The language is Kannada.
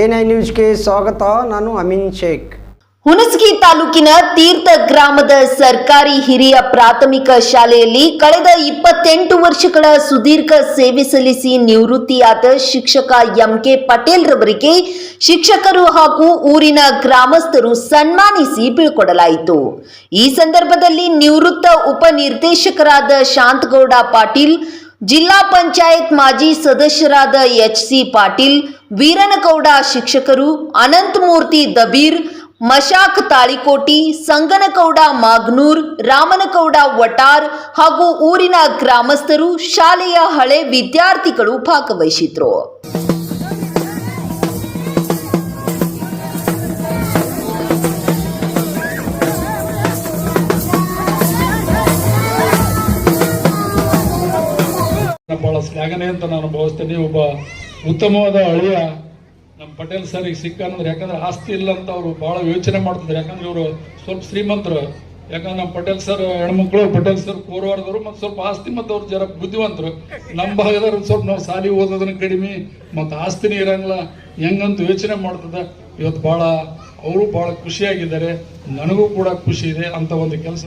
ಎನ್ ಐ ನ್ಯೂಸ್ಗೆ ಸ್ವಾಗತ. ನಾನು ಅಮಿನ್ ಶೇಖ್. ಹುಣಸಗಿ ತಾಲೂಕಿನ ತೀರ್ಥ ಗ್ರಾಮದ ಸರ್ಕಾರಿ ಹಿರಿಯ ಪ್ರಾಥಮಿಕ ಶಾಲೆಯಲ್ಲಿ ಕಳೆದ ಇಪ್ಪತ್ತೆಂಟು ವರ್ಷಗಳ ಸುದೀರ್ಘ ಸೇವೆ ಸಲ್ಲಿಸಿ ನಿವೃತ್ತಿಯಾದ ಶಿಕ್ಷಕ ಎಂಕೆ ಪಟೇಲ್ ರವರಿಗೆ ಶಿಕ್ಷಕರು ಹಾಗೂ ಊರಿನ ಗ್ರಾಮಸ್ಥರು ಸನ್ಮಾನಿಸಿ ಬೀಳ್ಕೊಡಲಾಯಿತು. ಈ ಸಂದರ್ಭದಲ್ಲಿ ನಿವೃತ್ತ ಉಪನಿರ್ದೇಶಕರಾದ ಶಾಂತಗೌಡ ಪಾಟೀಲ್, ಜಿಲ್ಲಾ ಪಂಚಾಯತ್ ಮಾಜಿ ಸದಸ್ಯರಾದ ಎಚ್ ಸಿ ಪಾಟೀಲ್ ವೀರನಗೌಡ ಶಿಕ್ಷಕರು ಅನಂತಮೂರ್ತಿ ದಬೀರ್, ಮಶಾಕ್ ತಾಳಿಕೋಟಿ, ಸಂಗನಗೌಡ ಮಾಗ್ನೂರ್, ರಾಮನಗೌಡ ವಟಾರ್ ಹಾಗೂ ಊರಿನ ಗ್ರಾಮಸ್ಥರು ಶಾಲೆಯ ಹಳೆ ವಿದ್ಯಾರ್ಥಿಗಳು ಭಾಗವಹಿಸಿದ್ರು. ಬಹಳ ಶ್ಲಾಘನೆ ಅಂತ ನಾನು ಭಾವಿಸ್ತೇನೆ. ಒಬ್ಬ ಉತ್ತಮವಾದ ಅಳಿಯ ನಮ್ಮ ಪಟೇಲ್ ಸರ್ ಈಗ ಅನ್ನೋದು ಯಾಕಂದ್ರೆ ಆಸ್ತಿ ಇಲ್ಲ ಅಂತ ಅವರು ಬಹಳ ಯೋಚನೆ ಮಾಡ್ತಿದ್ರು ಯಾಕಂದ್ರೆ ಇವರು ಸ್ವಲ್ಪ ಶ್ರೀಮಂತರು. ಯಾಕಂದ್ರೆ ನಮ್ಮ ಪಟೇಲ್ ಸರ್, ಹೆಣ್ಮಕ್ಳು, ಪಟೇಲ್ ಸರ್ ಕೋರವಾರದವರು ಮತ್ತು ಸ್ವಲ್ಪ ಆಸ್ತಿ ಮತ್ತು ಅವ್ರು ಜರ ಬುದ್ಧಿವಂತರು. ನಮ್ಮ ಭಾಗದವ್ರು ಸ್ವಲ್ಪ ನಾವು ಸಾಲಿ ಓದೋದನ್ನ ಕಡಿಮೆ, ಮತ್ತು ಆಸ್ತಿನೇ ಇರಂಗಿಲ್ಲ. ಹೆಂಗಂತ ಯೋಚನೆ ಮಾಡ್ತದ ಇವತ್ತು ಬಹಳ, ಅವರು ಬಹಳ ಖುಷಿಯಾಗಿದ್ದಾರೆ. ನನಗೂ ಕೂಡ ಖುಷಿ ಇದೆ ಅಂತ ಒಂದು ಕೆಲಸ